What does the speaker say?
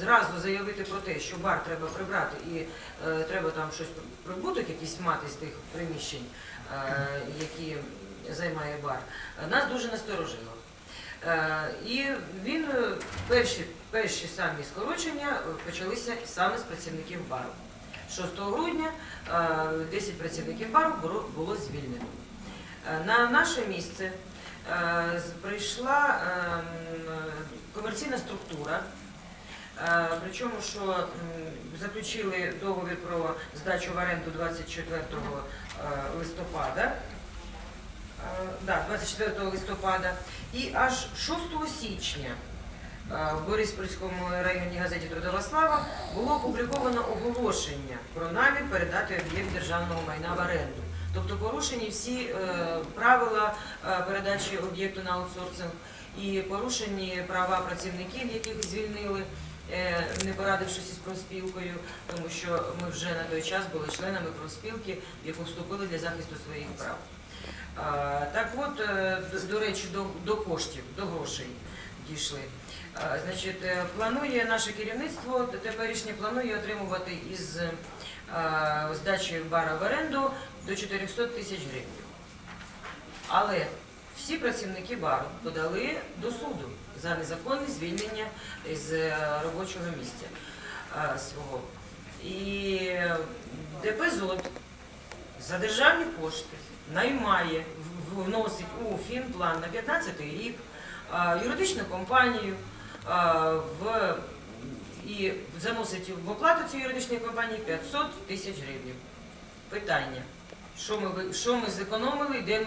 зразу заявити про те, що бар треба прибрати і е, треба там щось прибуток якийсь мати з тих приміщень, е, які займає бар, е, нас дуже насторожило. Е, І він е, перші, перші самі скорочення е, почалися саме з працівників бару. 6 грудня е, 10 працівників бару було, звільнено. Е, На наше місце е, прийшла ем, комерційна структура. Е, Причому, що заключили договір про здачу в оренду 24 е, листопада. Е, Да, 24 листопада. І аж 6 січня е, в Бориспільському районній газеті Трудова слава було опубліковано оголошення про намір передати об'єкт державного майна в оренду. Тобто порушені всі е, правила е, передачі об'єкту на аутсорсинг і порушені права працівників, яких звільнили, е, не порадившись із профспілкою, тому що ми вже на той час були членами профспілки, в яку вступили для захисту своїх прав. Так от, е, до- речі, до, до коштів, до грошей дійшли. Значить, е, планує наше керівництво теперішнє планує отримувати із е, здачі бара в оренду до 400 тисяч гривень. Але всі працівники бару подали до суду за незаконне звільнення з е, робочого місця е, свого. І ДП за державні кошти наймає, вносить у фінплан на 15 рік е, юридичну компанію в, і заносить в оплату цієї юридичної компанії 500 тисяч гривень. Питання, що ми, що ми зекономили, де ми